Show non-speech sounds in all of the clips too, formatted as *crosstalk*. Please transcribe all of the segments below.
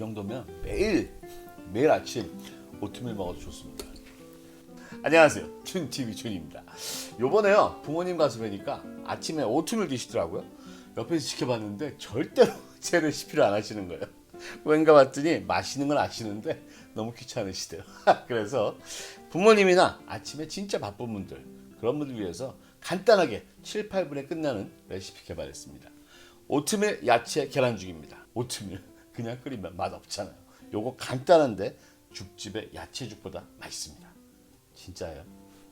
정도면 매일 매일 아침 오트밀 먹어도 좋습니다. 안녕하세요. 춘TV 춘입니다. 요번에요 부모님 가서 뵈니까 아침에 오트밀 드시더라고요. 옆에서 지켜봤는데 절대로 *laughs* 제 레시피를 안 하시는 거예요. 왠가 봤더니 맛있는 건 아시는데 너무 귀찮으시대요. *laughs* 그래서 부모님이나 아침에 진짜 바쁜 분들 그런 분들 위해서 간단하게 7, 8분에 끝나는 레시피 개발했습니다. 오트밀 야채 계란죽입니다. 오트밀 그냥 끓이면 맛 없잖아요. 요거 간단한데 죽집의 야채죽보다 맛있습니다. 진짜예요.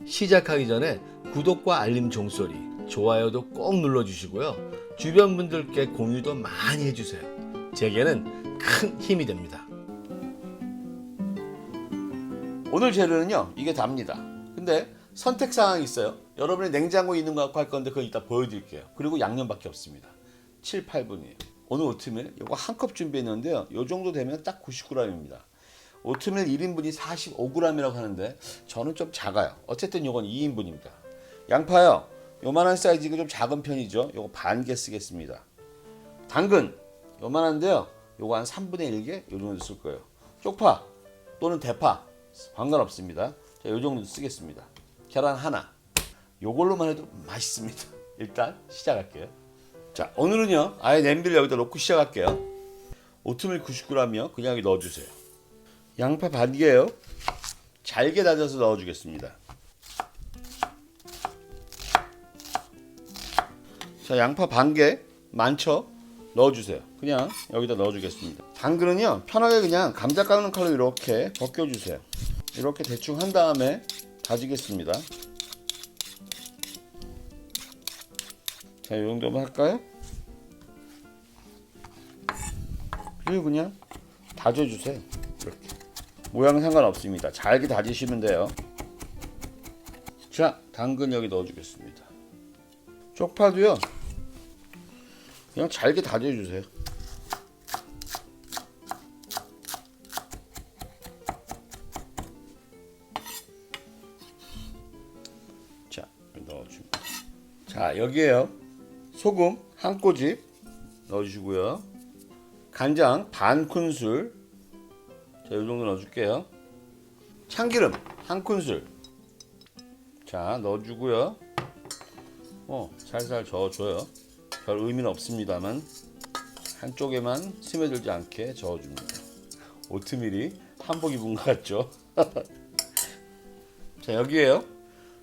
시작하기 전에 구독과 알림 종소리, 좋아요도 꼭 눌러주시고요. 주변 분들께 공유도 많이 해주세요. 제게는 큰 힘이 됩니다. 오늘 재료는요, 이게 답니다. 근데 선택 사항이 있어요. 여러분의 냉장고에 있는 거 갖고 할 건데 그건 이따 보여드릴게요. 그리고 양념밖에 없습니다. 7, 8분이에요. 오늘 오트밀 이거 한 컵 준비했는데요. 요 정도 되면 딱 90g입니다. 오트밀 1인분이 45g이라고 하는데 저는 좀 작아요. 어쨌든 요건 2인분입니다. 양파요. 요만한 사이즈가 좀 작은 편이죠. 요거 반 개 쓰겠습니다. 당근 요만한데요. 요거 한 3분의 1개 요 정도 쓸 거예요. 쪽파 또는 대파 상관없습니다. 자, 요 정도 쓰겠습니다. 계란 하나. 요걸로만 해도 맛있습니다. *laughs* 일단 시작할게요. 자, 오늘은요. 아예 냄비를 여기다 놓고 시작할게요. 오트밀 90g이요. 그냥 넣어주세요. 양파 반 개요. 잘게 다져서 넣어주겠습니다. 자, 양파 반 개 많죠? 넣어주세요. 그냥 여기다 넣어주겠습니다. 당근은요, 편하게 그냥 감자 깎는 칼로 이렇게 벗겨주세요. 이렇게 대충 한 다음에 다지겠습니다. 자, 이 정도만 할까요? 그리고 그냥 다져주세요. 이렇게. 모양은 상관없습니다. 잘게 다지시면 돼요. 자, 당근 여기 넣어주겠습니다. 쪽파도요. 그냥 잘게 다져주세요. 자, 여기 넣어줍니다. 자, 여기에요. 소금 한 꼬집 넣어주시고요. 간장 반 큰술. 자, 이 정도 넣어줄게요. 참기름 한 큰술. 자, 넣어주고요. 어, 살살 저어줘요. 별 의미는 없습니다만 한쪽에만 스며들지 않게 저어줍니다. 오트밀이 한복 입은 것 같죠? *laughs* 자, 여기에요.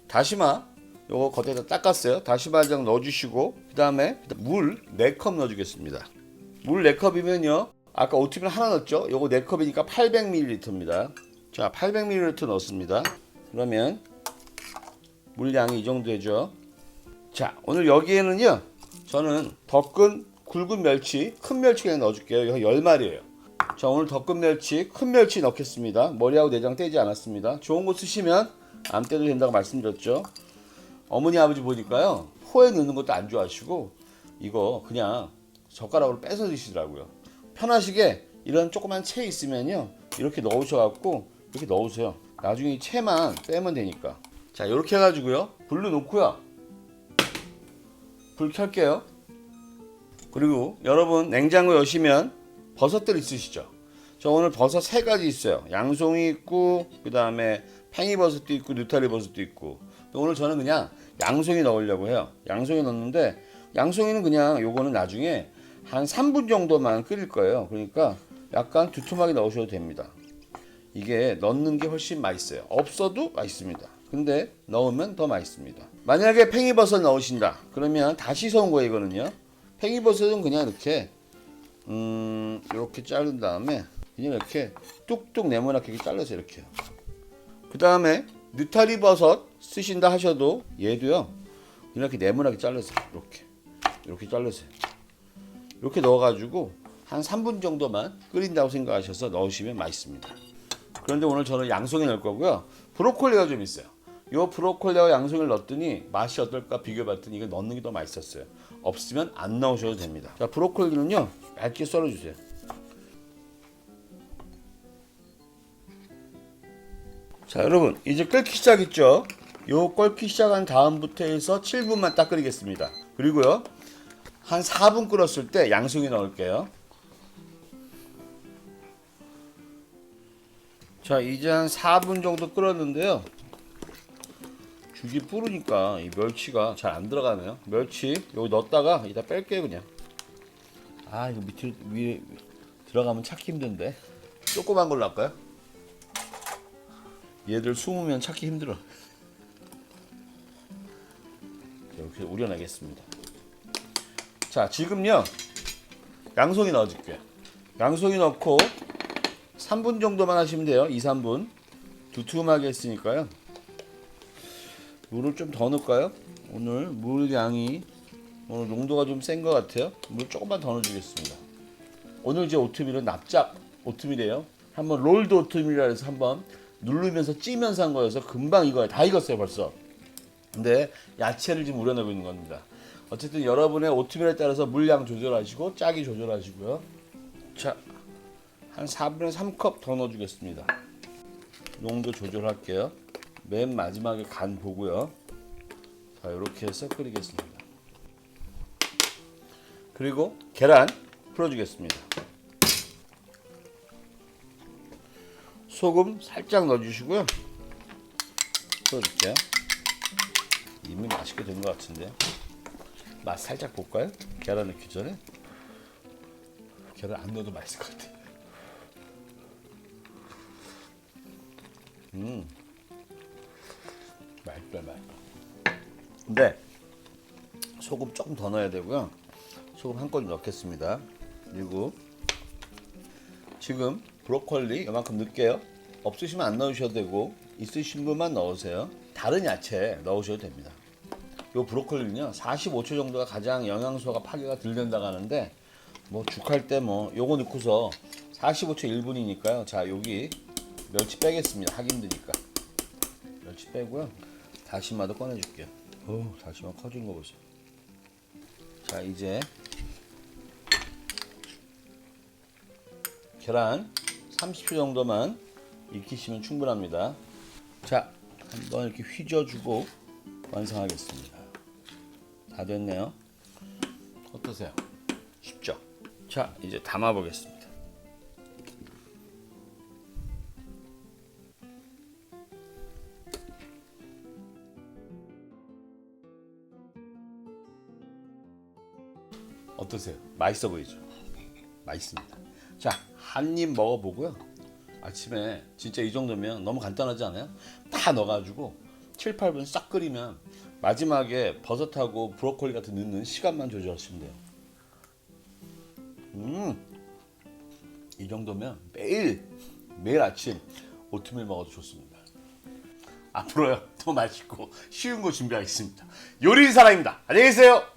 다시마 요거 겉에다 닦았어요. 다시마 한장 넣어주시고 그 다음에 물 4컵 넣어주겠습니다. 물 4컵이면요. 아까 오트밀 하나 넣었죠? 요거 4컵이니까 800ml입니다. 자, 800ml 넣습니다. 그러면 물량이 이 정도 되죠. 자, 오늘 여기에는요. 저는 덕근 굵은 멸치, 큰 멸치 그냥 넣어줄게요. 이거 10마리예요. 자, 오늘 덕근 멸치, 큰 멸치 넣겠습니다. 머리하고 내장 떼지 않았습니다. 좋은 거 쓰시면 안 떼도 된다고 말씀드렸죠. 어머니 아버지 보니까요. 포에 넣는 것도 안 좋아하시고 이거 그냥 젓가락으로 빼서 드시더라고요. 편하시게 이런 조그만 채 있으면요. 이렇게 넣으셔갖고 이렇게 넣으세요. 나중에 이 채만 빼면 되니까. 자, 이렇게 해가지고요. 불로 놓고요. 불 켤게요. 그리고 여러분 냉장고 여시면 버섯들 있으시죠? 저 오늘 버섯 세 가지 있어요. 양송이 있고 그 다음에 팽이버섯도 있고 느타리 버섯도 있고 오늘 저는 그냥 양송이 넣으려고 해요. 양송이 넣는데 양송이는 그냥 요거는 나중에 한 3분 정도만 끓일 거예요. 그러니까 약간 두툼하게 넣으셔도 됩니다. 이게 넣는 게 훨씬 맛있어요. 없어도 맛있습니다. 근데 넣으면 더 맛있습니다. 만약에 팽이버섯 넣으신다. 그러면 다 씻어온 거예요, 이거는요. 팽이버섯은 그냥 이렇게 음, 이렇게 자른 다음에 그냥 이렇게 뚝뚝 네모나게 잘라서 이렇게. 그 다음에 느타리 버섯 쓰신다 하셔도 얘도요. 이렇게 네모나게 잘라서 이렇게 이렇게 잘라세요. 이렇게 넣어가지고 한 3분 정도만 끓인다고 생각하셔서 넣으시면 맛있습니다. 그런데 오늘 저는 양송이 넣을 거고요. 브로콜리가 좀 있어요. 요 브로콜리와 양송이를 넣었더니 맛이 어떨까 비교해봤더니 이거 넣는 게 더 맛있었어요. 없으면 안 넣으셔도 됩니다. 자, 브로콜리는요 얇게 썰어주세요. 자, 여러분 이제 끓기 시작했죠? 요 끓기 시작한 다음부터 해서 7분만 딱 끓이겠습니다. 그리고요 한 4분 끓었을 때 양송이 넣을게요. 자 이제 한 4분 정도 끓었는데요. 죽이 뿌르니까 이 멸치가 잘 안 들어가네요. 멸치 여기 넣었다가 이따 뺄게요 그냥. 아 이거 밑에 위에 들어가면 찾기 힘든데. 조그만 걸로 할까요? 얘들 숨으면 찾기 힘들어. 이렇게 우려내겠습니다. 자 지금요 양송이 넣어줄게요. 양송이 넣고 3분 정도만 하시면 돼요. 2, 3분. 두툼하게 했으니까요. 물을 좀 더 넣을까요? 오늘 물 양이 오늘 농도가 좀 센 것 같아요. 물 조금만 더 넣어주겠습니다. 오늘 제 오트밀은 납작 오트밀이에요. 한번 롤드 오트밀이라 해서 한번 누르면서 찌면서 한 거여서 금방 익어요. 다 익었어요 벌써. 근데 야채를 지금 우려내고 있는 겁니다. 어쨌든 여러분의 오트밀에 따라서 물량 조절하시고 짜기 조절하시고요. 자, 한 4분의 3컵 더 넣어주겠습니다. 농도 조절할게요. 맨 마지막에 간 보고요. 자, 이렇게 해서 끓이겠습니다. 그리고 계란 풀어주겠습니다. 소금 살짝 넣어주시고요. 풀어줄게요. 이미 맛있게 된 것 같은데 맛 살짝 볼까요? 계란 넣기 전에 계란 안 넣어도 맛있을 것 같아. 음, 맛있다, 맛있다. 근데 소금 조금 더 넣어야 되고요. 소금 한 꼬집 넣겠습니다. 그리고 지금 브로콜리 이만큼 넣을게요. 없으시면 안 넣으셔도 되고 있으신 분만 넣으세요. 다른 야채 넣으셔도 됩니다. 요 브로콜리는요 45초 정도가 가장 영양소가 파괴가 덜 된다고 하는데 뭐 죽할 때 뭐 요거 넣고서 45초 1분이니까요. 자 여기 멸치 빼겠습니다. 하기 힘드니까 멸치 빼고요. 다시마도 꺼내줄게요. 오 다시마 커진 거 보세요. 자 이제 계란 30초 정도만 익히시면 충분합니다. 자, 한번 이렇게 휘저어주고 완성하겠습니다. 다 됐네요. 어떠세요? 쉽죠? 자, 이제 담아 보겠습니다. 어떠세요? 맛있어 보이죠? 맛있습니다. 자, 한 입 먹어보고요. 아침에 진짜 이 정도면 너무 간단하지 않아요? 다 넣어가지고 7, 8분 싹 끓이면 마지막에 버섯하고 브로콜리 같은 넣는 시간만 조절하시면 돼요. 음, 이 정도면 매일 매일 아침 오트밀 먹어도 좋습니다. 앞으로요 더 맛있고 쉬운 거 준비하겠습니다. 요리 사랑입니다. 안녕히 계세요.